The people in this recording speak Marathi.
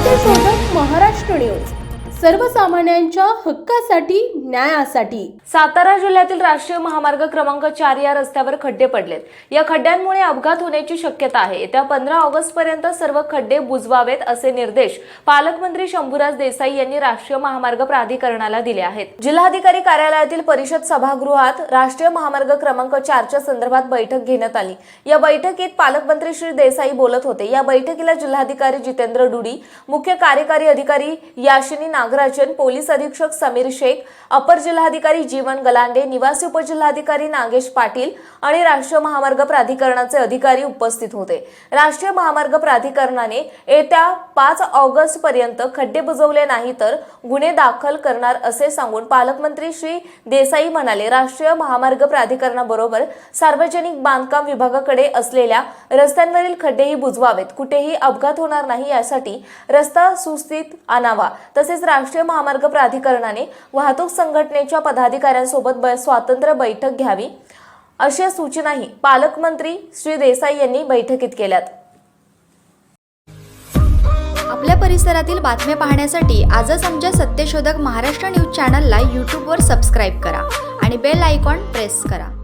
सोबत महाराष्ट्र न्यूज. सर्वसामान्यांच्या हक्कासाठी न्यायासाठी. सातारा जिल्ह्यातील राष्ट्रीय महामार्ग क्रमांक चार या रस्त्यावर खड्डे पडलेत. या खड्ड्यांमुळे अपघात होण्याची शक्यता आहे. येत्या पंधरा ऑगस्ट पर्यंत सर्व खड्डे बुजवावेत असे निर्देश पालकमंत्री शंभूराज देसाई यांनी राष्ट्रीय महामार्ग प्राधिकरणाला दिले आहेत. जिल्हाधिकारी कार्यालयातील परिषद सभागृहात राष्ट्रीय महामार्ग क्रमांक चारच्या संदर्भात बैठक घेण्यात आली. या बैठकीत पालकमंत्री श्री देसाई बोलत होते. या बैठकीला जिल्हाधिकारी जितेंद्र डुडी मुख्य कार्यकारी अधिकारी याशिनी नागराजन पोलीस अधीक्षक समीर शेख अपर जिल्हाधिकारी जीवन गलांडे निवासी उपजिल्हाधिकारी नागेश पाटील आणि राष्ट्रीय महामार्ग प्राधिकरणाचे अधिकारी उपस्थित होते. राष्ट्रीय महामार्ग प्राधिकरणाने येत्या पाच ऑगस्ट पर्यंत खड्डे बुजवले नाही तर गुन्हे दाखल करणार असे सांगून पालकमंत्री श्री देसाई म्हणाले राष्ट्रीय महामार्ग प्राधिकरणाबरोबर सार्वजनिक बांधकाम विभागाकडे असलेल्या रस्त्यांवरील खड्डेही बुजवावेत. कुठेही अपघात होणार नाही यासाठी रस्ता सुस्थित आणावा. तसेच राष्ट्रीय महामार्ग प्राधिकरणाने वाहतूक संघटनेच्या पदाधिकाऱ्यांसोबत ब- स्वातंत्र्य बैठक घ्यावी अशा सूचनाही पालकमंत्री श्री देसाई यांनी बैठकीत केल्यात. आपल्या परिसरातील बातम्या पाहण्यासाठी आजच आमच्या सत्यशोधक महाराष्ट्र न्यूज चॅनलला यूट्यूबवर सबस्क्राईब करा आणि बेल आयकॉन प्रेस करा.